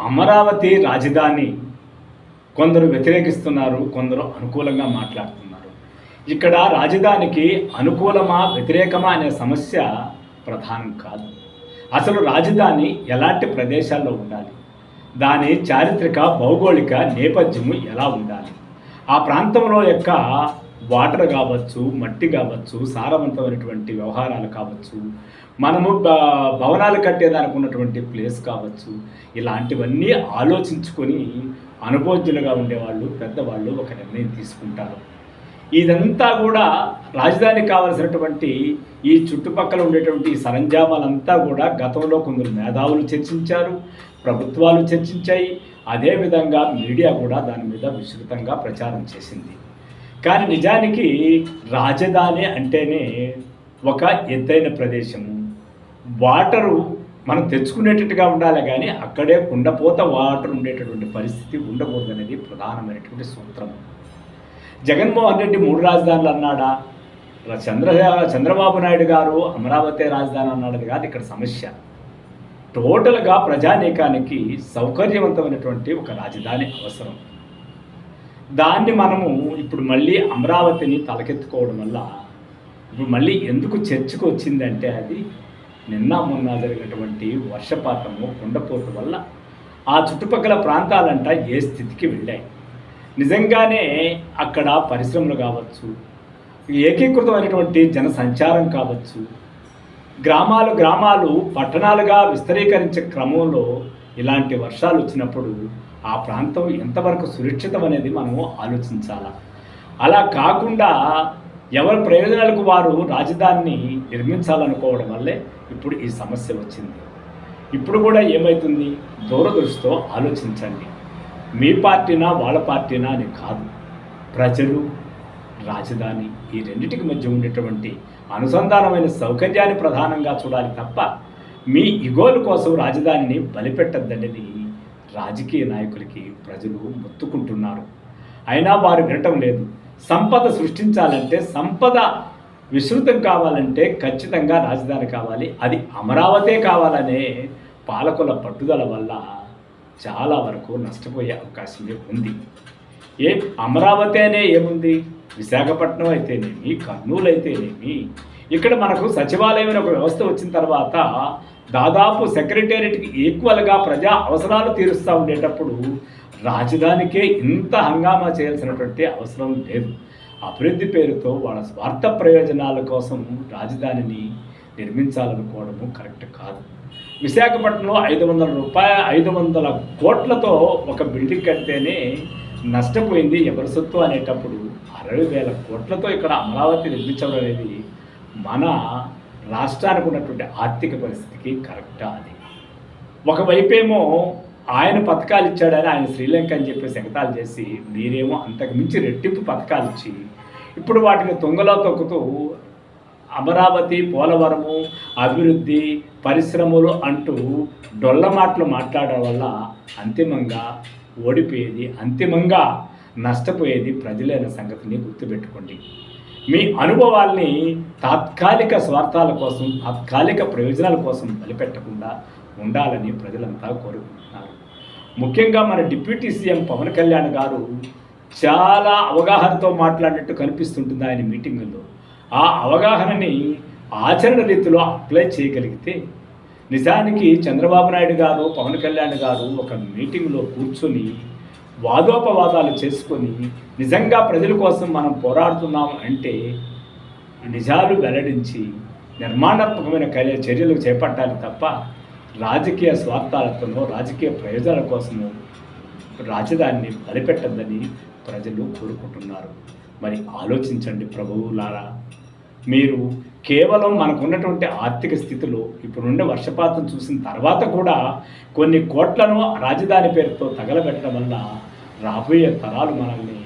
అమరావతి రాజధాని కొందరు వ్యతిరేకిస్తున్నారు కొందరు అనుకూలంగా మాట్లాడుతున్నారు. ఇక్కడ రాజధానికి అనుకూలమా వ్యతిరేకమా అనే సమస్య ప్రధానం కాదు. అసలు రాజధాని ఎలాంటి ప్రదేశాల్లో ఉండాలి? దాని చారిత్రక భౌగోళిక నేపథ్యము ఎలా ఉండాలి? ఆ ప్రాంతంలో యొక్క వాటర్ కావచ్చు మట్టి కావచ్చు సారవంతమైనటువంటి వ్యవహారాలు కావచ్చు మనము భవనాలు కట్టేదానికి ఉన్నటువంటి ప్లేస్ కావచ్చు ఇలాంటివన్నీ ఆలోచించుకొని అనుభోజ్యులుగా ఉండేవాళ్ళు పెద్దవాళ్ళు ఒక నిర్ణయం తీసుకుంటారు. ఇదంతా కూడా రాజధానికి కావలసినటువంటి ఈ చుట్టుపక్కల ఉండేటువంటి సరంజామాలంతా కూడా గతంలో కొందరు మేధావులు చర్చించారు ప్రభుత్వాలు చర్చించాయి అదేవిధంగా మీడియా కూడా దాని మీద విస్తృతంగా ప్రచారం చేసింది. కానీ నిజానికి రాజధాని అంటేనే ఒక ఎత్తైన ప్రదేశము. వాటరు మనం తెచ్చుకునేటట్టుగా ఉండాలి కానీ అక్కడే కుండపోత వాటర్ ఉండేటటువంటి పరిస్థితి ఉండకూడదు అనేది ప్రధానమైనటువంటి సూత్రం. జగన్మోహన్ రెడ్డి మూడు రాజధానులు అన్నాడా? చంద్ర చంద్రబాబు నాయుడు గారు అమరావతి రాజధాని అన్నాడు కాదు ఇక్కడ సమస్య. టోటల్గా ప్రజానీకానికి సౌకర్యవంతమైనటువంటి ఒక రాజధాని అవసరం. దాన్ని మనము ఇప్పుడు మళ్ళీ అమరావతిని తలకెత్తుకోవడం వల్ల ఇప్పుడు మళ్ళీ ఎందుకు చర్చకు వచ్చిందంటే అది నిన్న మొన్న జరిగినటువంటి వర్షపాతము కుండపోటు వల్ల ఆ చుట్టుపక్కల ప్రాంతాలంట ఏ స్థితికి వెళ్ళాయి. నిజంగానే అక్కడ పరిశ్రమలు కావచ్చు ఏకీకృతమైనటువంటి జన సంచారం కావచ్చు గ్రామాలు గ్రామాలు పట్టణాలుగా విస్తరీకరించే క్రమంలో ఇలాంటి వర్షాలు వచ్చినప్పుడు ఆ ప్రాంతం ఎంతవరకు సురక్షితం అనేది మనము ఆలోచించాలి? అలా కాకుండా ఎవరి ప్రయోజనాలకు వారు రాజధానిని నిర్మించాలనుకోవడం వల్లే ఇప్పుడు ఈ సమస్య వచ్చింది. ఇప్పుడు కూడా ఏమవుతుంది దూరదృష్టితో ఆలోచించండి. మీ పార్టీనా వాళ్ళ పార్టీనా అని కాదు. ప్రజలు రాజధాని ఈ రెండింటికి మధ్య ఉండేటువంటి అనుసంధానమైన సౌకర్యాన్ని ప్రధానంగా చూడాలి తప్ప మీ ఇగోల కోసం రాజధానిని బలిపెట్టద్దండి రాజకీయ నాయకులకి ప్రజలు మొత్తుకుంటున్నారు. అయినా వారు వినటం లేదు. సంపద సృష్టించాలంటే సంపద విస్తృతం కావాలంటే ఖచ్చితంగా రాజధాని కావాలి. అది అమరావతే కావాలనే పాలకుల పట్టుదల వల్ల చాలా వరకు నష్టపోయే అవకాశమే ఉంది. ఏ అమరావతి అనే ఏముంది? విశాఖపట్నం అయితేనేమి? కర్నూలు అయితేనేమి? ఇక్కడ మనకు సచివాలయం అనే ఒక వ్యవస్థ వచ్చిన తర్వాత దాదాపు సెక్రటేరియట్కి ఈక్వల్గా ప్రజా అవసరాలు తీరుస్తూ ఉండేటప్పుడు రాజధానికే ఇంత హంగామా చేయాల్సినటువంటి అవసరం లేదు. అభివృద్ధి పేరుతో వాళ్ళ స్వార్థ ప్రయోజనాల కోసం రాజధానిని నిర్మించాలనుకోవడము కరెక్ట్ కాదు. విశాఖపట్నంలో ఐదు వందల రూపాయ ఐదు వందల కోట్లతో ఒక బిల్డింగ్ కడితేనే నష్టపోయింది ఎవరి సొత్తు అనేటప్పుడు అరవై వేల కోట్లతో ఇక్కడ అమరావతి నిర్మించడం అనేది మన రాష్ట్రానికి ఉన్నటువంటి ఆర్థిక పరిస్థితికి కరెక్టా అది? ఒకవైపేమో ఆయన పథకాలు ఇచ్చాడని ఆయన శ్రీలంక అని చెప్పేసి ఎగతాలు చేసి మీరేమో అంతకు మించి రెట్టింపు పథకాలు ఇచ్చి ఇప్పుడు వాటిని తుంగలో తొక్కుతూ అమరావతి పోలవరము అభివృద్ధి పరిశ్రమలు అంటూ డొల్ల మాటలు మాట్లాడడం వల్ల అంతిమంగా ఓడిపోయేది అంతిమంగా నష్టపోయేది ప్రజలైన సంగతిని గుర్తుపెట్టుకోండి. మీ అనుభవాల్ని తాత్కాలిక స్వార్థాల కోసం తాత్కాలిక ప్రయోజనాల కోసం బలిపెట్టకుండా ఉండాలని ప్రజలంతా కోరుకుంటున్నారు. ముఖ్యంగా మన డిప్యూటీ సీఎం పవన్ కళ్యాణ్ గారు చాలా అవగాహనతో మాట్లాడినట్టు కనిపిస్తుంటుంది ఆయన మీటింగుల్లో. ఆ అవగాహనని ఆచరణ రీతిలో అప్లై చేయగలిగితే నిజానికి చంద్రబాబు నాయుడు గారు పవన్ కళ్యాణ్ గారు ఒక మీటింగ్లో కూర్చొని వాదోపవాదాలు చేసుకొని నిజంగా ప్రజల కోసం మనం పోరాడుతున్నాం అంటే నిజాలు వెల్లడించి నిర్మాణాత్మకమైన కార్య చర్యలు చేపట్టాలి తప్ప రాజకీయ స్వార్థాలతోనో రాజకీయ ప్రయోజనాల కోసమో రాజధానిని బలిపెట్టద్దని ప్రజలు కోరుకుంటున్నారు. మరి ఆలోచించండి ప్రభువులారా. మీరు కేవలం మనకున్నటువంటి ఆర్థిక స్థితిలో ఇప్పుడుండే వర్షపాతం చూసిన తర్వాత కూడా కొన్ని కోట్లను రాజధాని పేరుతో తగలబెట్టడం వల్ల రాబోయే తరాలు మనల్ని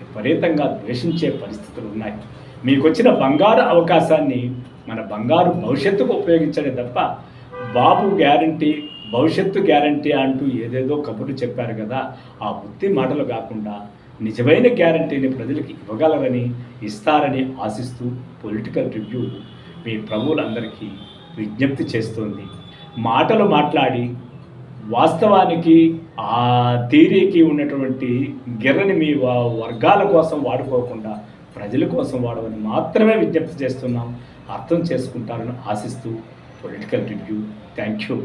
విపరీతంగా ద్వేషించే పరిస్థితులు ఉన్నాయి. మీకు వచ్చిన బంగారు అవకాశాన్ని మన బంగారు భవిష్యత్తుకు ఉపయోగించడే తప్ప బాబు గ్యారంటీ భవిష్యత్తు గ్యారంటీ అంటూ ఏదేదో కబుర్లు చెప్పారు కదా ఆ బుద్ధి మాటలు కాకుండా నిజమైన గ్యారంటీని ప్రజలకు ఇవ్వగలరని ఇస్తారని ఆశిస్తూ పొలిటికల్ రివ్యూ మీ ప్రభువులందరికీ విజ్ఞప్తి చేస్తోంది. మాటలు మాట్లాడి వాస్తవానికి ఆ థీరీకి ఉన్నటువంటి గిర్రని మీ వర్గాల కోసం వాడుకోకుండా ప్రజల కోసం వాడమని మాత్రమే విజ్ఞప్తి చేస్తున్నాం. అర్థం చేసుకుంటారని ఆశిస్తూ పొలిటికల్ రివ్యూ థ్యాంక్ యూ.